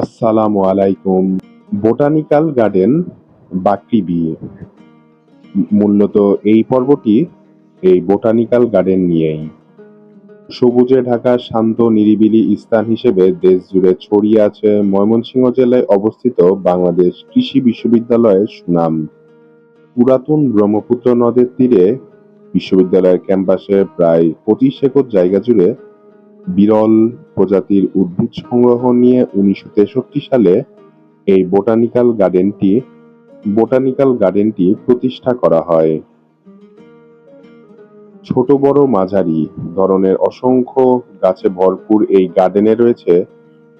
আসসালামু আলাইকুম। Botanical garden বাকৃবি মূলত এই পর্বটি এই বোটানিক্যাল গার্ডেন নিয়েই। সবুজে ঢাকা শান্ত নিরিবিলি স্থান হিসেবে দেশ জুড়ে ছড়িয়ে আছে ময়মনসিংহ জেলায় অবস্থিত বাংলাদেশ কৃষি বিশ্ববিদ্যালয়ের সুনাম। পুরাতন ব্রহ্মপুত্র নদের তীরে বিশ্ববিদ্যালয়ের ক্যাম্পাসে প্রায় পঁচিশ একর জায়গা জুড়ে বিরল প্রজাতির উদ্ভিদ সংগ্রহ নিয়ে উনিশশো তেষট্টি সালে এই বোটানিক্যাল গার্ডেনটি বোটানিক্যাল গার্ডেনটি প্রতিষ্ঠা করা হয়। ছোট বড় মাঝারি ধরনের অসংখ্য গাছে ভরপুর এই গার্ডেনে রয়েছে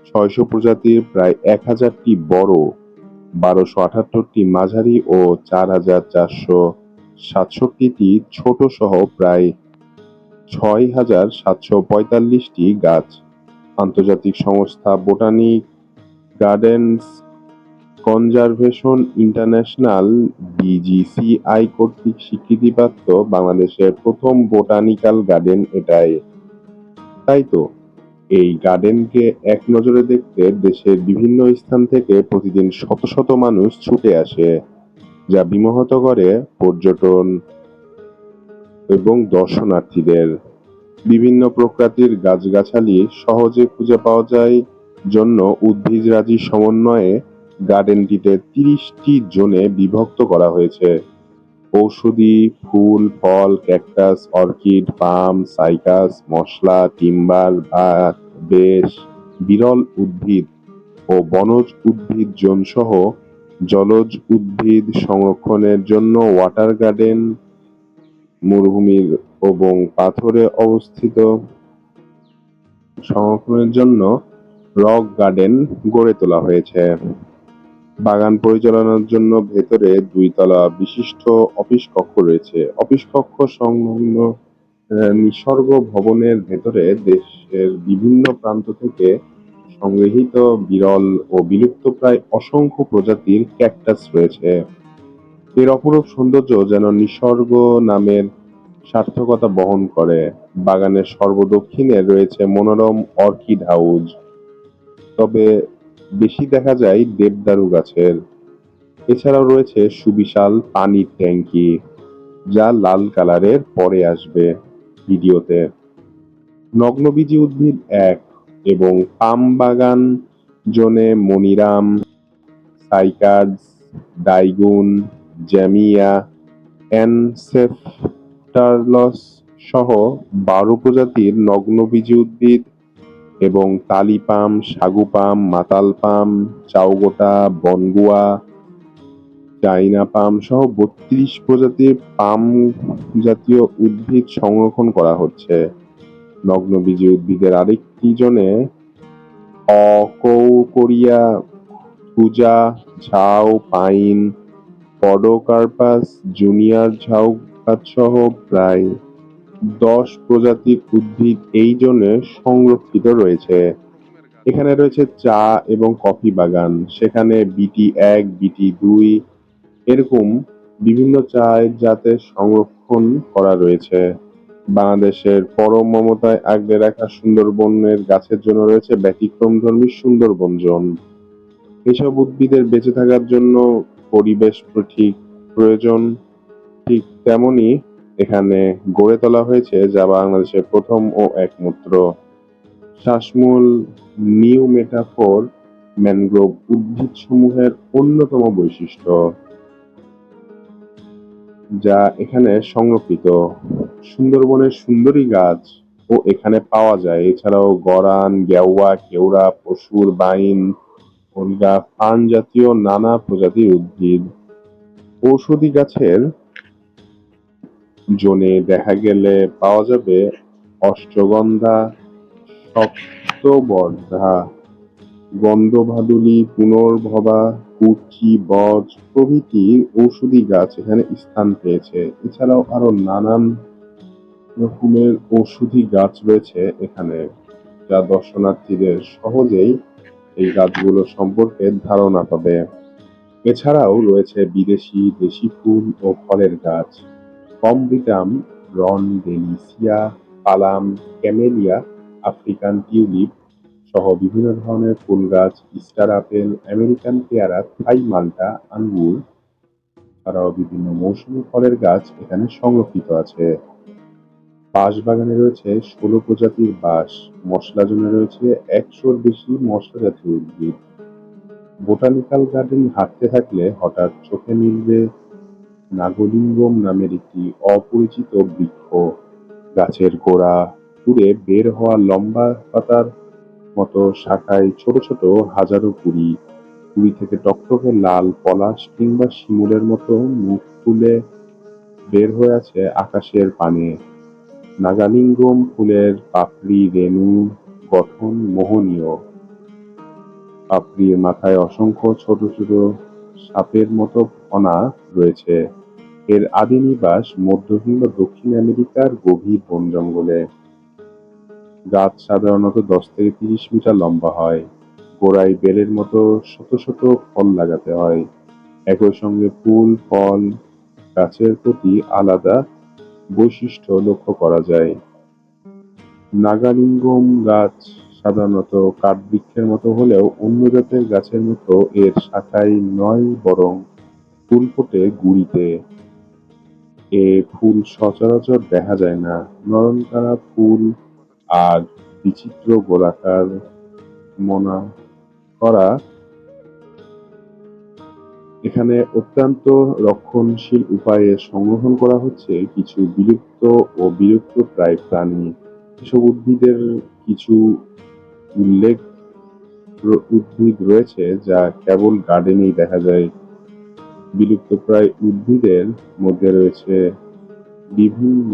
ছয়শো প্রজাতির প্রায় এক হাজারটি বড়, বারোশো আটাত্তরটি মাঝারি ও চার হাজার চারশো সাতষট্টিটি ছোট সহ প্রায় ছয় হাজার সাতশো পঁয়তাল্লিশটি গাছ। আন্তর্জাতিক সংস্থা botanic gardens conservation international, BGCI কর্তৃক স্বীকৃতিপ্রাপ্ত বাংলাদেশের প্রথম বোটানিক্যাল গার্ডেন এটাই। তাই তো, এই গার্ডেনকে এক নজরে দেখতে দেশের বিভিন্ন স্থান থেকে প্রতিদিন শত শত মানুষ ছুটে আসে, যা বিমোহিত করে পর্যটন এবং দর্শনার্থীদের। বিভিন্ন প্রকৃতির গাছগাছালি সহজে খুঁজে পাওয়া যায় জন্য উদ্ভিদরাজি সমন্বয়ে গার্ডেনটিতে তিরিশটি জোনে বিভক্ত করা হয়েছে। ঔষধি, ফুল, ফল, ক্যাকটাস, অর্কিড, পাম, সাইকাস, মশলা, টিম্বার, ভাত, বেশ, বিরল উদ্ভিদ ও বনজ উদ্ভিদ জোন সহ জলজ উদ্ভিদ সংরক্ষণের জন্য ওয়াটার গার্ডেন মরুভূমির এবং পাথরে অবস্থিত সংরক্ষণের জন্য রক গার্ডেন গড়ে তোলা হয়েছে। বাগান পরিচালনার জন্য ভেতরে দুই তলা বিশিষ্ট অফিস কক্ষ রয়েছে। অফিস কক্ষ সংলগ্ন নিসর্গ ভবনের ভেতরে দেশের বিভিন্ন প্রান্ত থেকে সংগৃহীত বিরল ও বিলুপ্তপ্রায় অসংখ্য প্রজাতির ক্যাকটাস রয়েছে। এর অপরূপ সৌন্দর্য যেন নিসর্গ নামের সার্থকতা বহন করে। বাগানের সর্বদক্ষিণে রয়েছে মনোরম অর্কিড হাউস তবে বেশি দেখা যায় দেবদারু গাছের। এছাড়াও রয়েছে সুবিশাল পানির ট্যাঙ্কি, যা লাল কালারের পরে আসবে ভিডিওতে। নগ্নবীজি উদ্ভিদ এক এবং পাম বাগান জোনে মনিরাম সাইকাডস ডাইগুন জ্যামিয়া অ্যানসেফটারলস সহ বারো প্রজাতির নগ্নবীজি উদ্ভিদ এবং তালি পাম সাগু মাতাল পাম চাউগোটা বনগুয়া চাইনা পাম সহ বত্রিশ প্রজাতির পাম জাতীয় উদ্ভিদ সংরক্ষণ করা হচ্ছে। নগ্নবীজি উদ্ভিদের আরেকটি জনে অকৌকরিয়া পূজা ঝাউ পাইন পডোকার্পাস, জুনিয়র ঝাউ গাছসহ প্রায় দশ প্রজাতির উদ্ভিদ এই জন্য সংরক্ষিত রয়েছে। এখানে রয়েছে চা এবং কফি বাগান। সেখানে বিটি এক, বিটি দুই এরকম বিভিন্ন চায়ের জাতের সংরক্ষণ করা রয়েছে। বাংলাদেশের পরম মমতায় আগলে রাখা সুন্দরবনের গাছের জন্য রয়েছে ব্যতিক্রমধর্মী সুন্দরবন জোন। এসব উদ্ভিদের বেঁচে থাকার জন্য পরিবেশ ঠিক, প্রয়োজন ঠিক তেমনি এখানে গড়ে তোলা হয়েছে, যা বাংলাদেশের প্রথম ও একমাত্র শ্বাসমূল নিউ মেটাফোর ম্যানগ্রোভ উদ্ভিদসমূহের অন্যতম বৈশিষ্ট্য, যা এখানে সংরক্ষিত। সুন্দরবনের সুন্দরী গাছ ও এখানে পাওয়া যায়। এছাড়াও গরান, গেওয়া, কেওড়া, পশুর বাইন ওলগা ফার্ন জাতীয় নানা প্রজাতির উদ্ভিদ। ঔষধি গাছের জোনে দেখা গেলে পাওয়া যাবে অষ্টগন্ধা সপ্তবর্ধা গন্ধভাদুলি, পুনর্ভবা, কুচি, বজ প্রভৃতি ঔষধি গাছ এখানে স্থান পেয়েছে। এছাড়াও আরও নানান রকমের ঔষধি গাছ রয়েছে এখানে, যা দর্শনার্থীদের সহজেই এই গাছগুলো সম্পর্কে ধারণা পাবে। এছাড়াও রয়েছে বিদেশি দেশি ফুল ও ফলের গাছ। কমব্রিটাম রন ডেলিসিয়া, পালাম, ক্যামেলিয়া, আফ্রিকান টিউলিপ সহ বিভিন্ন ধরনের ফুল গাছ স্টার আপেল, আমেরিকান পেয়ারা, থাই মাল্টা, আঙ্গুর ছাড়াও বিভিন্ন মৌসুমী ফলের গাছ এখানে সংরক্ষিত আছে। বাঁশ বাগানে রয়েছে ষোলো প্রজাতির বাঁশ মশলা জন্য রয়েছে একশোর বেশি মশলা জাতীয় উদ্ভিদ। বোটানিক্যাল গার্ডেন হাঁটতে থাকলে হঠাৎ চোখে মিলবে নাগলিঙ্গম নামের একটি অপরিচিত বৃক্ষ। গাছের গোড়া পুড়ে বের হওয়া লম্বা পাতার মতো শাখায় ছোট ছোট হাজারো কুড়ি কুড়ি থেকে টকটকে লাল, পলাশ কিংবা শিমুলের মতো মুখ তুলে বের হয়ে আছে আকাশের পানে। নাগালিঙ্গম ফুলের পাপড়ি রেণু গঠন মোহনীয়। পাপড়ির মাথায় অসংখ্য ছোট ছোট সাপের মতো ফনা রয়েছে। এর আদি নিবাস মধ্য কিংবা দক্ষিণ আমেরিকার গভীর বন জঙ্গলে। গাছ সাধারণত দশ থেকে তিরিশ মিটার লম্বা হয়। গোড়ায় বেলের মতো শত শত ফল লাগাতে হয়। একই সঙ্গে ফুল, ফল গাছের প্রতি আলাদা বৈশিষ্ট্য লক্ষ্য করা যায়। নাগালিঙ্গম গাছ সাধারণত কাঠবৃক্ষের মতো হলেও অন্য জাতের গাছের মতো এর শাখায় নয়, বরং ফুল ফোটে গুড়িতে। এ ফুল সচরাচর দেখা যায় না। নয়নতারা ফুল আর বিচিত্র গোলাকার মনা করা এখানে অত্যন্ত রক্ষণশীল উপায়ে সংগ্রহণ করা হচ্ছে কিছু বিলুপ্ত ও বিলুপ্ত প্রায় প্রাণী। এসব উদ্ভিদের কিছু উল্লেখ উদ্ভিদ রয়েছে যা কেবল গার্ডেনেই দেখা যায়। বিলুপ্ত প্রায় উদ্ভিদের মধ্যে রয়েছে বিভিন্ন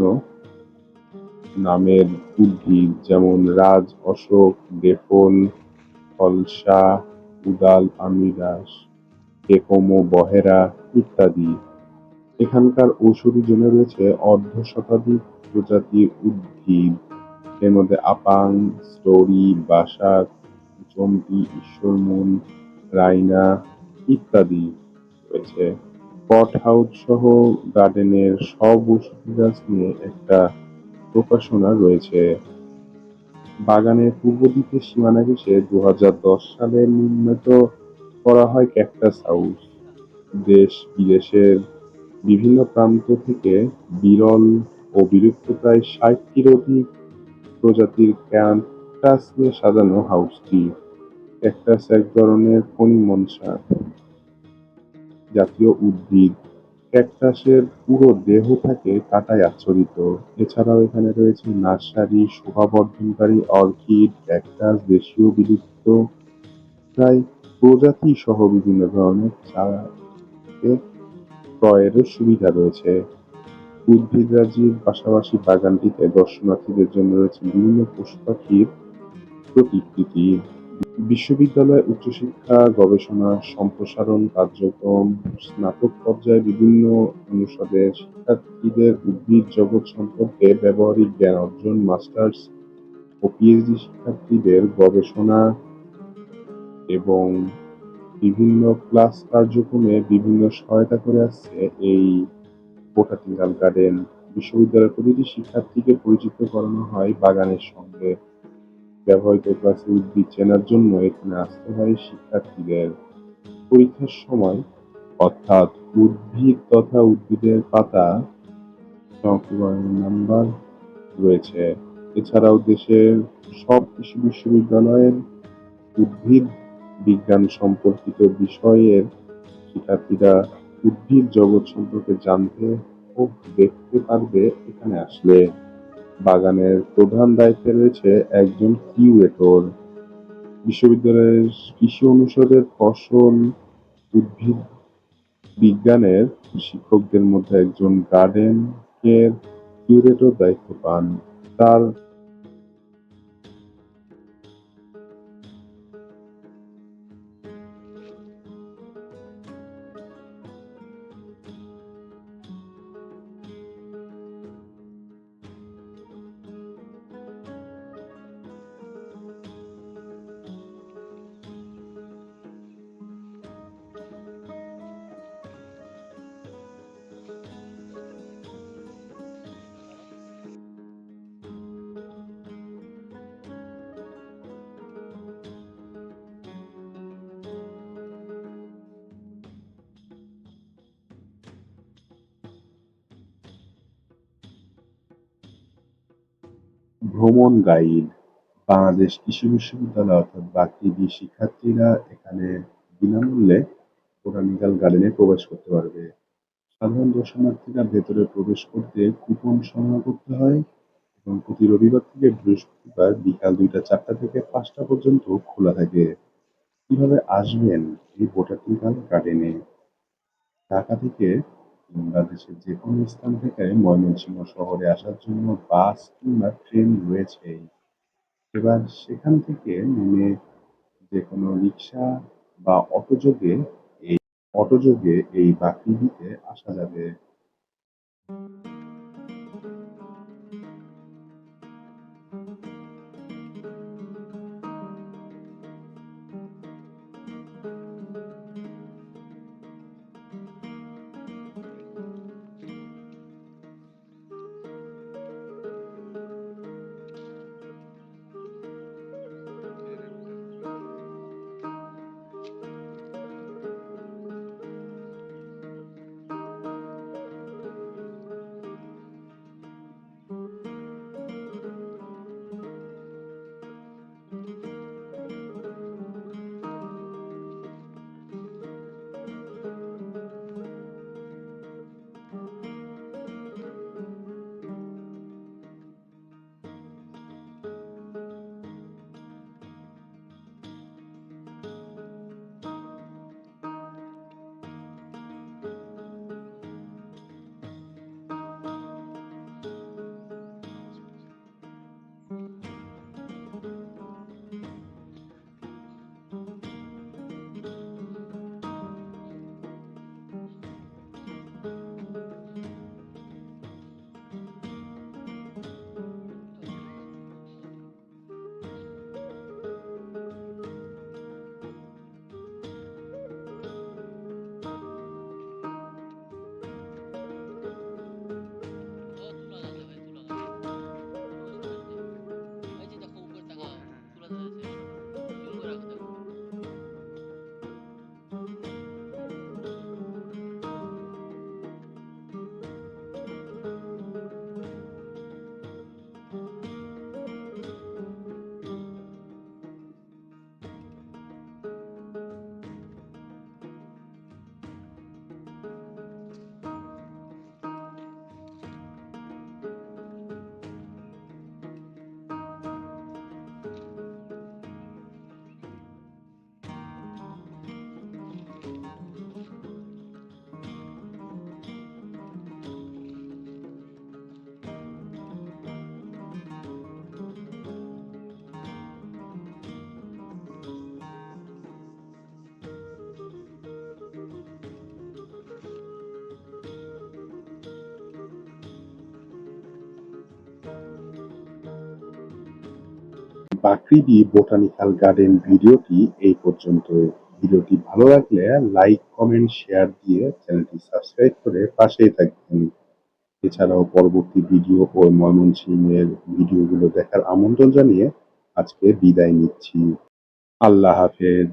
নামের উদ্ভিদ, যেমন রাজ, অশোক ডেফল ফলসা উদাল, আমিরাস। টেকোমো বহেরা ইত্যাদি। এখানকার ঔষধি জন্য রয়েছে অর্ধ শতাধিক প্রজাতির উদ্ভিদ। এর মধ্যে আপাং স্টোরি বাসাক চমকি ঈশ্বরমূল রাইনা ইত্যাদি রয়েছে। পট হাউস সহ গার্ডেনের সব ঔষধি গাছ নিয়ে একটা প্রকাশনা রয়েছে। বাগানের পূর্ব দিকে সীমানা ঘেঁষে দু সালে নির্মিত করা হয় ক্যাকটাস হাউস। দেশ বিদেশের বিভিন্ন প্রান্ত থেকে বিরল ও বিলুপ্তপ্রায় ষাটটির অধিক প্রজাতির ক্যাকটাস নিয়ে সাজানো হাউসটি। ক্যাকটাস এক ধরনের ফণিমনসা জাতীয় উদ্ভিদ। ক্যাকটাসের পুরো দেহ থাকে কাঁটায় আচ্ছাদিত। এছাড়াও এখানে রয়েছে নার্সারি, শোভাবর্ধনকারী অর্কিড, ক্যাকটাস, দেশীয় বিলুপ্ত, প্রায় প্রজাতি সহ বিভিন্ন ধরনের চারাকে ক্রয়েরও সুবিধা রয়েছে। উদ্ভিদরাজির পাশাপাশি বাগানটিতে দর্শনার্থীদের জন্য রয়েছে বিভিন্ন পশু পাখির প্রতিকৃতি। বিশ্ববিদ্যালয় উচ্চশিক্ষা, গবেষণা, সম্প্রসারণ কার্যক্রম, স্নাতক পর্যায়ে বিভিন্ন অনুষদের শিক্ষার্থীদের উদ্ভিদ জগৎ সম্পর্কে ব্যবহারিক জ্ঞান অর্জন, মাস্টার্স ও পিএইচডি শিক্ষার্থীদের গবেষণা এবং বিভিন্ন ক্লাস কার্যক্রমে বিভিন্ন সহায়তা করে আসছে এই বোটানিক্যাল গার্ডেন বিশ্ববিদ্যালয়ের প্রতিটি শিক্ষার্থীকে পরিচিত করানো হয় বাগানের সঙ্গে। ব্যবহৃত ক্লাসে উদ্ভিদ চেনার জন্য এখানে আসতে হয় শিক্ষার্থীদের পরীক্ষার সময়। অর্থাৎ উদ্ভিদ তথা উদ্ভিদের পাতা নাম্বার রয়েছে। এছাড়াও দেশের সব কৃষি বিশ্ববিদ্যালয়ের উদ্ভিদ বিজ্ঞান সম্পর্কিত বিষয়ের শিক্ষার্থীরা উদ্ভিদ জগৎ সম্পর্কে জানতে ও দেখতে পারবে এখানে আসলে। বাগানের প্রধান দায়িত্বে রয়েছে একজন কিউরেটর। বিশ্ববিদ্যালয়ের কৃষি অনুষদের ফসল উদ্ভিদ বিজ্ঞানের শিক্ষকদের মধ্যে একজন গার্ডেন এর কিউরেটর দায়িত্ব পান। তার ভ্রমণ গাইড বাংলাদেশ কৃষি বিশ্ববিদ্যালয় অর্থাৎ বাকৃবি শিক্ষার্থীরা এখানে বিনামূল্যে বোটানিক্যাল গার্ডেনে প্রবেশ করতে পারবে। সাধারণ দর্শনার্থীরা ভেতরে প্রবেশ করতে কুপন সংগ্রহ করতে হয় এবং প্রতি রবিবার থেকে বৃহস্পতিবার বিকাল দুইটা, চারটা থেকে পাঁচটা পর্যন্ত খোলা থাকে। কীভাবে আসবেন এই বোটানিক্যাল গার্ডেনে ঢাকা থেকে কিংবা দেশের যে কোনো স্থান থেকে ময়মনসিংহ শহরে আসার জন্য বাস কিংবা ট্রেন রয়েছেই এবার সেখান থেকে নেমে যে কোনো রিক্সা বা অটোযোগে এই অটোযোগে এই বাকি দিতে আসা যাবে। বাকৃবি বোটানিক্যাল গার্ডেন ভিডিওটি এই পর্যন্ত। ভিডিওটি ভালো লাগলে লাইক, কমেন্ট, শেয়ার দিয়ে চ্যানেলটি সাবস্ক্রাইব করে পাশেই থাকবেন। এছাড়াও পরবর্তী ভিডিও ও ময়মনসিংহের ভিডিওগুলো দেখার আমন্ত্রণ জানিয়ে আজকে বিদায় নিচ্ছি। আল্লাহ হাফেজ।